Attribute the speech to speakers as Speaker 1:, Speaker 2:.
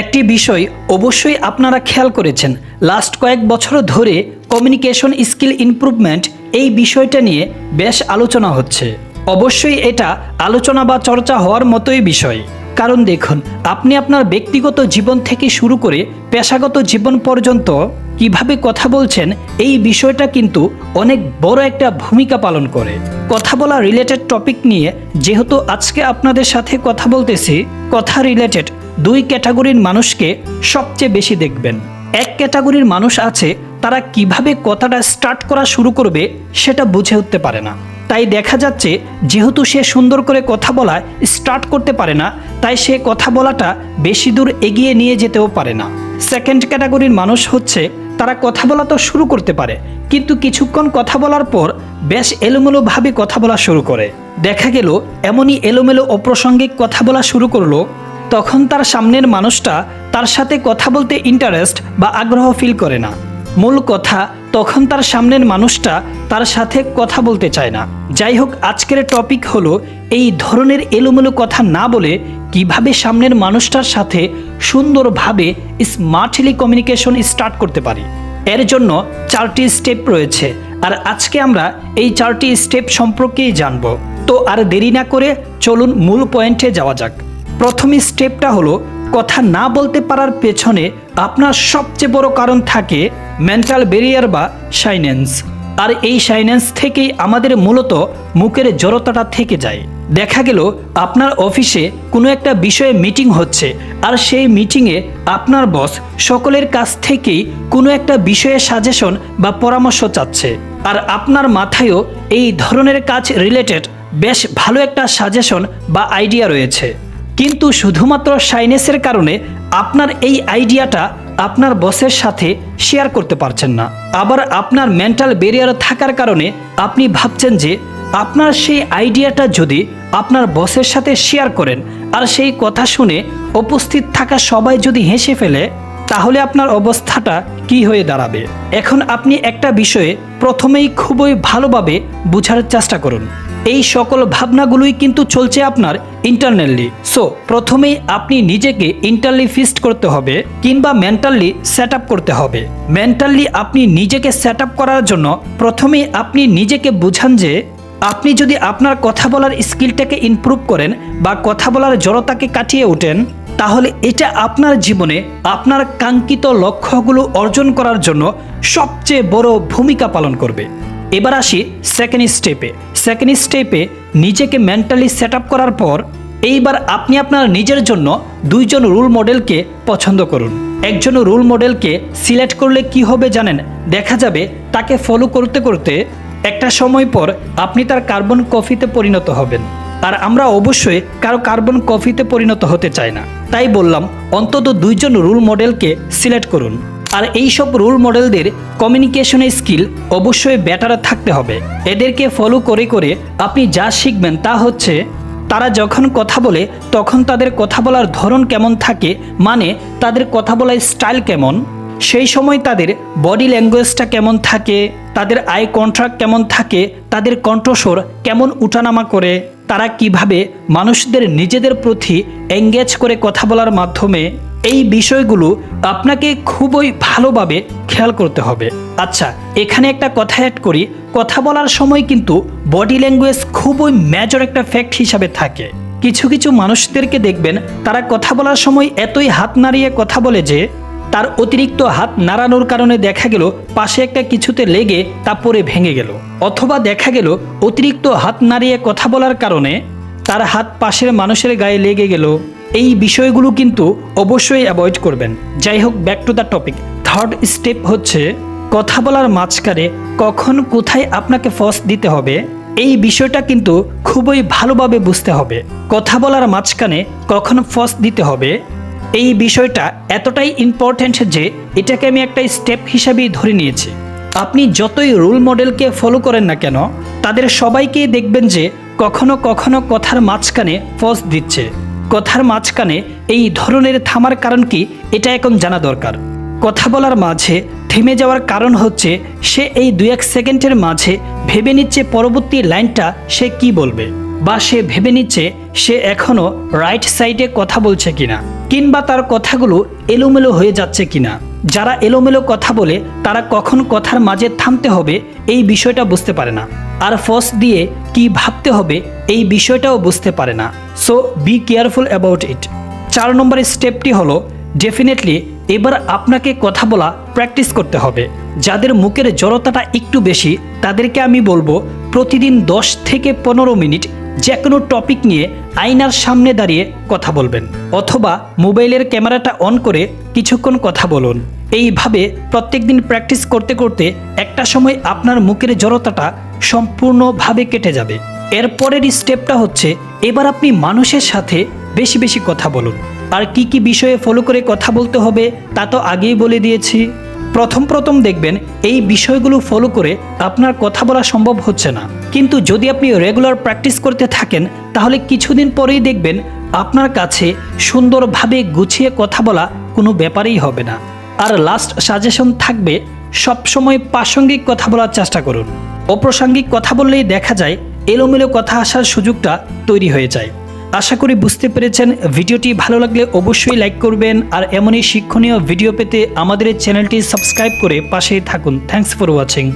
Speaker 1: একটি বিষয় অবশ্যই আপনারা খেয়াল করেছেন। লাস্ট কয়েক বছর ধরে কমিউনিকেশন স্কিল ইমপ্রুভমেন্ট এই বিষয়টা নিয়ে বেশ আলোচনা হচ্ছে। অবশ্যই এটা আলোচনা বা চর্চা হওয়ার মতোই বিষয়। কারণ দেখুন, আপনি আপনার ব্যক্তিগত জীবন থেকে শুরু করে পেশাগত জীবন পর্যন্ত কীভাবে কথা বলছেন, এই বিষয়টা কিন্তু অনেক বড় একটা ভূমিকা পালন করে। কথা বলা রিলেটেড টপিক নিয়ে যেহেতু আজকে আপনাদের সাথে কথা বলতেছি, কথা রিলেটেড দুই ক্যাটাগরির মানুষকে সবচেয়ে বেশি দেখবেন। এক ক্যাটাগরির মানুষ আছে, তারা কীভাবে কথাটা স্টার্ট করা শুরু করবে সেটা বুঝে উঠতে পারে না। তাই দেখা যাচ্ছে, যেহেতু সে সুন্দর করে কথা বলা স্টার্ট করতে পারে না, তাই সে কথা বলাটা বেশি দূর এগিয়ে নিয়ে যেতেও পারে না। সেকেন্ড ক্যাটাগরির মানুষ হচ্ছে, তারা কথা বলা তো শুরু করতে পারে, কিন্তু কিছুক্ষণ কথা বলার পর বেশ এলোমেলোভাবে কথা বলা শুরু করে। দেখা গেল, এমনই এলোমেলো অপ্রাসঙ্গিক কথা বলা শুরু করল তখন তার সামনের মানুষটা তার সাথে কথা বলতে ইন্টারেস্ট বা আগ্রহ ফিল করে না। মূল কথা, তখন তার সামনের মানুষটা তার সাথে কথা বলতে চায় না। যাই হোক, আজকের টপিক হলো এই ধরনের এলোমেলো কথা না বলে কীভাবে সামনের মানুষটার সাথে সুন্দরভাবে স্মার্টলি কমিউনিকেশন স্টার্ট করতে পারি। এর জন্য চারটি স্টেপ রয়েছে আর আজকে আমরা এই চারটি স্টেপ সম্পর্কেই জানব। তো আর দেরি না করে চলুন মূল পয়েন্টে যাওয়া যাক। প্রথম স্টেপটা হলো, কথা না বলতে পারার পেছনে আপনার সবচেয়ে বড় কারণ থাকে মেন্টাল ব্যারিয়ার বা সাইনেন্স আর এই সাইনেন্স থেকেই আমাদের মূলত মুখের জড়তাটা থেকে যায়। দেখা গেল, আপনার অফিসে কোনো একটা বিষয়ে মিটিং হচ্ছে, আর সেই মিটিংয়ে আপনার বস সকলের কাছ থেকেই কোনো একটা বিষয়ে সাজেশন বা পরামর্শ চাচ্ছে। আর আপনার মাথায়ও এই ধরনের কাজ রিলেটেড বেশ ভালো একটা সাজেশন বা আইডিয়া রয়েছে। কিন্তু শুধুমাত্র সাইনেসের কারণে আপনার এই আইডিয়াটা আপনার বসের সাথে শেয়ার করতে পারছেন না। আবার আপনার মেন্টাল ব্যারিয়ার থাকার কারণে আপনি ভাবছেন যে আপনার সেই আইডিয়াটা যদি আপনার বসের সাথে শেয়ার করেন, আর সেই কথা শুনে উপস্থিত থাকা সবাই যদি হেসে ফেলে, তাহলে আপনার অবস্থাটা কি হয়ে দাঁড়াবে? এখন আপনি একটা বিষয়ে প্রথমেই খুবই ভালোভাবে বোঝার চেষ্টা করুন। এই সকল ভাবনাগুলোই কিন্তু চলছে আপনার ইন্টারনালি সো প্রথমেই আপনি নিজেকে ইন্টারলি ফিস্ট করতে হবে কিংবা মেন্টালি সেট করতে হবে। মেন্টালি আপনি নিজেকে সেট করার জন্য প্রথমেই আপনি নিজেকে বুঝান যে আপনি যদি আপনার কথা বলার স্কিলটাকে ইমপ্রুভ করেন বা কথা বলার জড়তাকে কাটিয়ে ওঠেন, তাহলে এটা আপনার জীবনে আপনার কাঙ্ক্ষিত লক্ষ্যগুলো অর্জন করার জন্য সবচেয়ে বড় ভূমিকা পালন করবে। এবার আসি সেকেন্ড স্টেপে সেকেন্ড স্টেপে নিজেকে মেন্টালি সেট করার পর এইবার আপনি আপনার নিজের জন্য দুইজন রোল মডেলকে পছন্দ করুন। একজন রোল মডেলকে সিলেক্ট করলে কি হবে জানেন? দেখা যাবে তাকে ফলো করতে করতে একটা সময় পর আপনি তার কার্বন কফিতে পরিণত হবেন। আর আমরা অবশ্যই কারও কার্বন কফিতে পরিণত হতে চাই না। তাই বললাম, অন্তত দুইজন রোল মডেলকে সিলেক্ট করুন। আর এই সব রোল মডেলদের কমিউনিকেশনের স্কিল অবশ্যই বেটার থাকতে হবে। এদেরকে ফলো করে করে আপনি যা শিখবেন তা হচ্ছে, তারা যখন কথা বলে, তখন তাদের কথা বলার ধরন কেমন থাকে মানে তাদের কথা বলার স্টাইল কেমন, সেই সময় তাদের বডি ল্যাঙ্গুয়েজটা কেমন থাকে, তাদের আই কন্ট্রাক্ট কেমন থাকে, তাদের কণ্ঠস্বর কেমন উঠানামা করে তারা কীভাবে মানুষদের নিজেদের প্রতি এঙ্গেজ করে কথা বলার মাধ্যমে এই বিষয়গুলো আপনাকে খুবই ভালোভাবে খেয়াল করতে হবে। আচ্ছা এখানে একটা কথা অ্যাড করি। কথা বলার সময় কিন্তু বডি ল্যাঙ্গুয়েজ খুবই মেজর একটা ফ্যাক্ট হিসাবে থাকে। কিছু কিছু মানুষদেরকে দেখবেন, তারা কথা বলার সময় এতই হাত নাড়িয়ে কথা বলে যে তার অতিরিক্ত হাত নাড়ানোর কারণে দেখা গেল, পাশে একটা কিছুতে লেগে তা পরে ভেঙে গেল। অথবা দেখা গেল, অতিরিক্ত হাত নাড়িয়ে কথা বলার কারণে তার হাত পাশের মানুষের গায়ে লেগে গেল। এই বিষয়গুলো কিন্তু অবশ্যই অ্যাভয়েড করবেন। যাই হোক, back to the topic. Third step হচ্ছে, কথা বলার মাঝখানে কখন কোথায় আপনাকে ফস দিতে হবে, এই বিষয়টা কিন্তু খুবই ভালোভাবে বুঝতে হবে। কথা বলার মাঝখানে কখন ফস দিতে হবে এই বিষয়টা এতটাই ইম্পর্ট্যান্ট যে এটাকে আমি একটা স্টেপ হিসাবেই ধরে নিয়েছি। আপনি যতই রোল মডেলকে ফলো করেন না কেন, তাদের সবাইকেই দেখবেন যে কখনো কখনো কথার মাঝখানে ফস দিচ্ছে। কথার মাঝখানে এই ধরনের থামার কারণ কি, এটা এখন জানা দরকার। কথা বলার মাঝে থেমে যাওয়ার কারণ হচ্ছে, সে এই দু এক সেকেন্ডের মাঝে ভেবে নিচ্ছে পরবর্তী লাইনটা সে কি বলবে। বা সে ভেবে নিচ্ছে সে এখনও রাইট সাইডে কথা বলছে কিনা, কিংবা তার কথাগুলো এলোমেলো হয়ে যাচ্ছে কিনা। যারা এলোমেলো কথা বলে, তারা কখন কথার মাঝে থামতে হবে এই বিষয়টা বুঝতে পারে না। আর ফস দিয়ে কি ভাবতে হবে এই বিষয়টাও বুঝতে পারে না। So be careful about it চার নম্বর স্টেপটি হলো ডেফিনেটলি এবার আপনাকে কথা বলা প্র্যাকটিস করতে হবে। যাদের মুখের জড়তাটা একটু বেশি, তাদেরকে আমি বলব, প্রতিদিন দশ থেকে পনেরো মিনিট যে কোনো টপিক নিয়ে আয়নার সামনে দাঁড়িয়ে কথা বলবেন অথবা মোবাইলের ক্যামেরাটা অন করে কিছুক্ষণ কথা বলুন। এইভাবে প্রত্যেকদিন প্র্যাকটিস করতে করতে একটা সময় আপনার মুখের জড়তাটা সম্পূর্ণভাবে কেটে যাবে। এরপরের স্টেপটা হচ্ছে এবার আপনি মানুষের সাথে বেশি বেশি কথা বলুন। আর কি কি বিষয়ে ফলো করে কথা বলতে হবে তা তো আগেই বলে দিয়েছি। প্রথম প্রথম দেখবেন এই বিষয়গুলো ফলো করে আপনার কথা বলা সম্ভব হচ্ছে না। কিন্তু যদি আপনি রেগুলার প্র্যাকটিস করতে থাকেন, তাহলে কিছুদিন পরেই দেখবেন আপনার কাছে সুন্দরভাবে গুছিয়ে কথা বলা কোনো ব্যাপারেই হবে না। আর লাস্ট সাজেশন থাকবে, সবসময় প্রাসঙ্গিক কথা বলার চেষ্টা করুন। অপ্রাসঙ্গিক কথা বললেই দেখা যায়, এলোমেলো কথা আসার সুযোগটা তৈরি হয়ে যায়। আশা করি বুঝতে পেরেছেন। ভিডিওটি ভালো লাগলে অবশ্যই লাইক করবেন। আর এমনই শিক্ষণীয় ভিডিও পেতে আমাদের চ্যানেলটি সাবস্ক্রাইব করে পাশেই থাকুন। Thanks for watching